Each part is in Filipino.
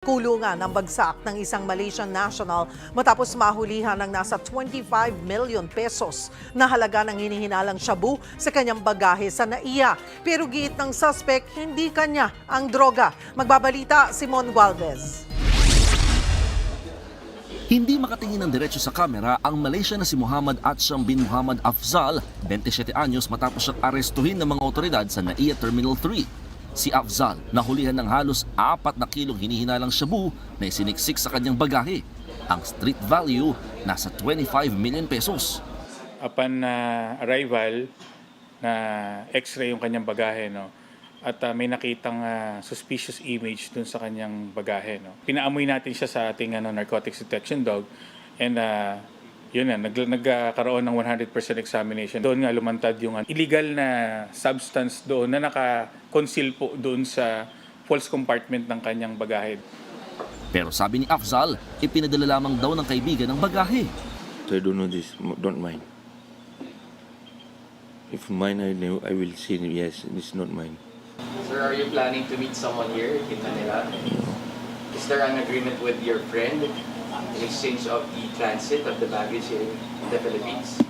Kulungan ang bagsak ng isang Malaysian national matapos mahulihan ng nasa 25 million pesos na halaga ng hinihinalang shabu sa kanyang bagahe sa NAIA. Pero giit ng suspect, hindi kanya ang droga. Magbabalita, Simon Gualvez. Hindi makatingin ng diretso sa kamera ang Malaysia na si Muhammad Atsham bin Muhammad Afzal, 27 anyos matapos siyang arestuhin ng mga otoridad sa NAIA Terminal 3. Si Afzal nahulihan ng halos 4 na kilong hinihinalang shabu na isiniksik sa kanyang bagahe. Ang street value nasa 25 million pesos. upon uh, arrival na x-ray yung kanyang bagahe no at uh, may nakitang uh, suspicious image dun sa kanyang bagahe no pinaamoy natin siya sa ating ano narcotics detection dog and uh, yun na nag, nagkaroon ng 100% examination doon nga lumantad yung uh, illegal na substance doon na naka-conceal po doon sa false compartment ng kanyang bagahe Pero sabi ni Afzal, ipinadala lamang daw ng kaibigan ng bagahe. So I don't know this. Don't mind. If mine, I know. I will say yes. It's not mine. Sir, are you planning to meet someone here in Manila? Is there an agreement with your friend in exchange of the transit of the baggage here in the Philippines?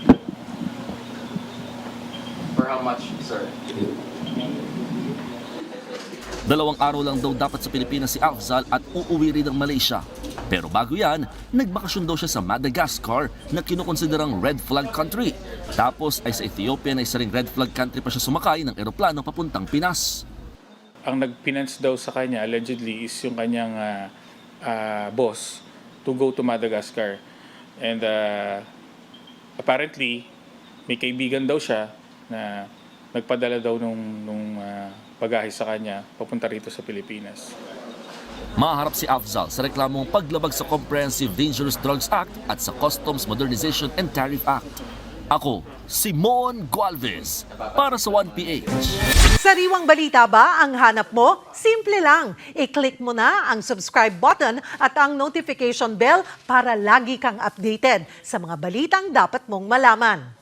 For how much, sir? Dalawang araw lang daw dapat sa Pilipinas si Afzal at uuwi rin ng Malaysia. Pero bago yan, nagbakasyon daw siya sa Madagascar na kinukonsiderang red flag country. Tapos ay sa Ethiopia na isa ring red flag country pa siya sumakay ng eroplano papuntang Pinas. Ang nag-finance daw sa kanya allegedly is yung kanyang ah, ah, boss to go to Madagascar. And ah, apparently, may kaibigan daw siya na nagpadala daw nung, nung ah, bagahe sa kanya papunta rito sa Pilipinas. Maharap si Afzal sa reklamong paglabag sa Comprehensive Dangerous Drugs Act at sa Customs Modernization and Tariff Act. Ako, Simon Gualvez, para sa 1PH. Sariwang balita ba ang hanap mo? Simple lang. I-click mo na ang subscribe button at ang notification bell para lagi kang updated sa mga balitang dapat mong malaman.